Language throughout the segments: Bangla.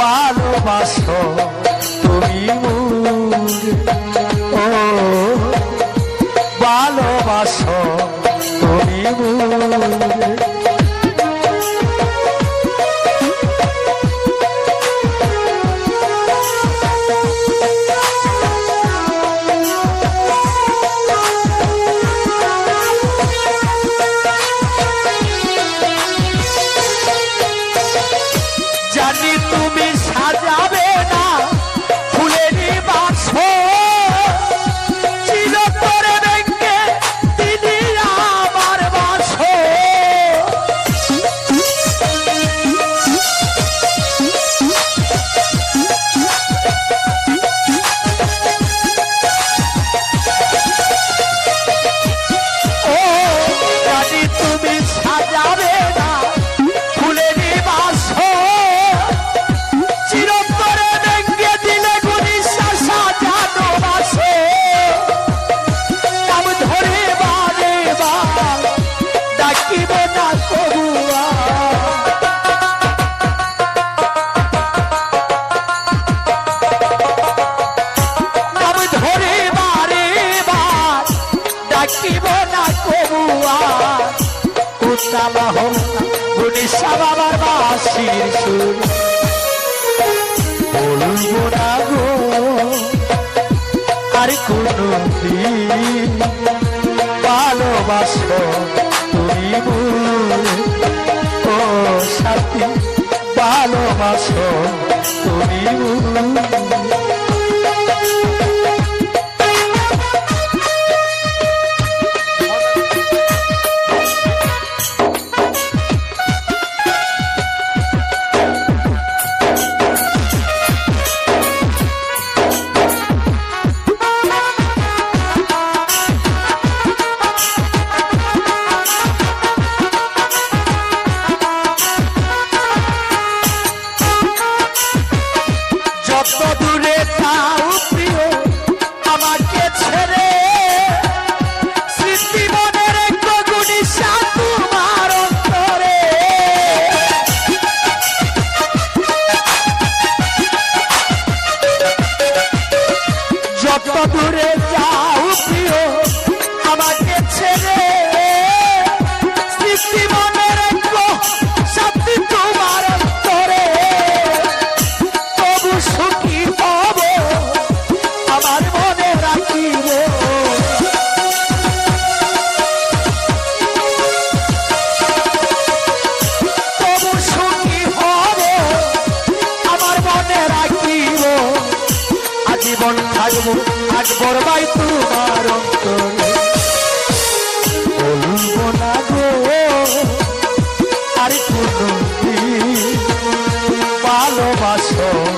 ভালোবাসো তুমি ও ভালোবাসো তুমি ইসলাম হল উড়িষ্যা বাবার বাসির সুর। বলব না গো, আর কোনো তুমি ও সাথী, ভালোবাসো তুমি জীবন থাকব আজ করবাই তোমার আর ভালোবাসো।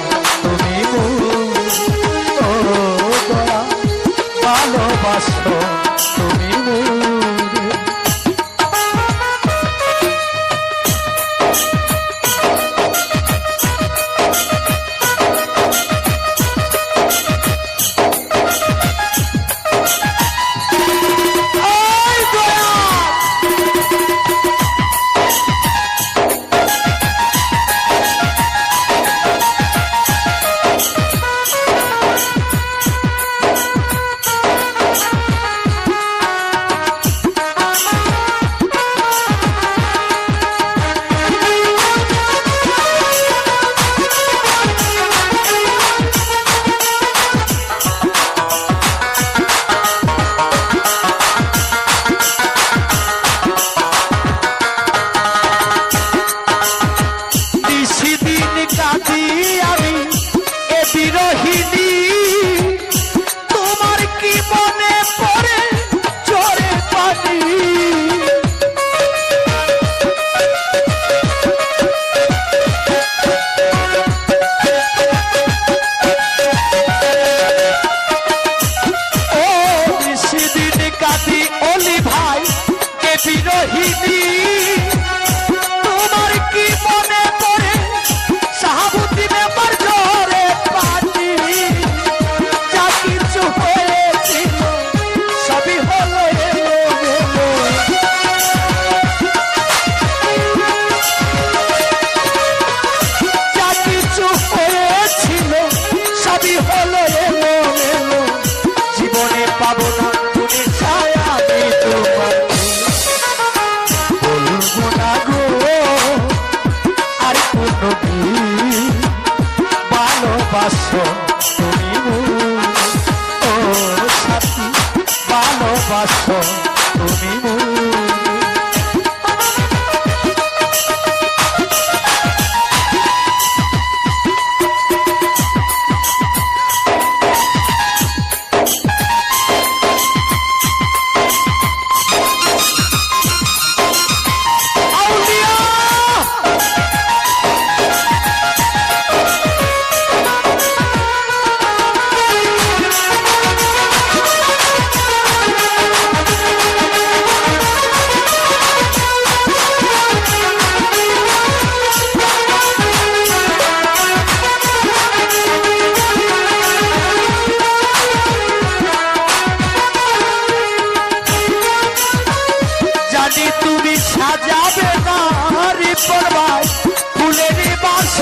তুমি সাজাবে না রে ভাই ফুলের বাস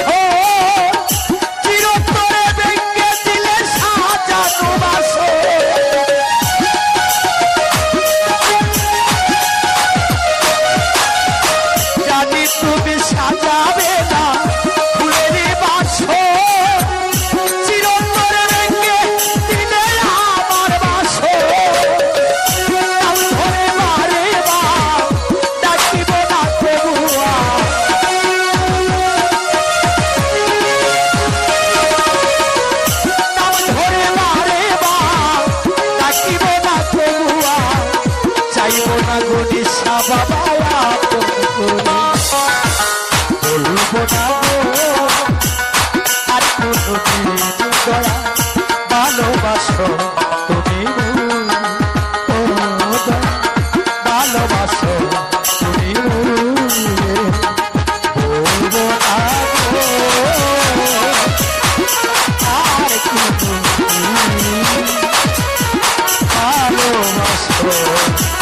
যাইও না গরি সাবা বাবা বলব না আর কোনো দয়া ভালোবাসো তুমি ভালোবাসো তুমি বলব না আর কোনো ভালোবাসো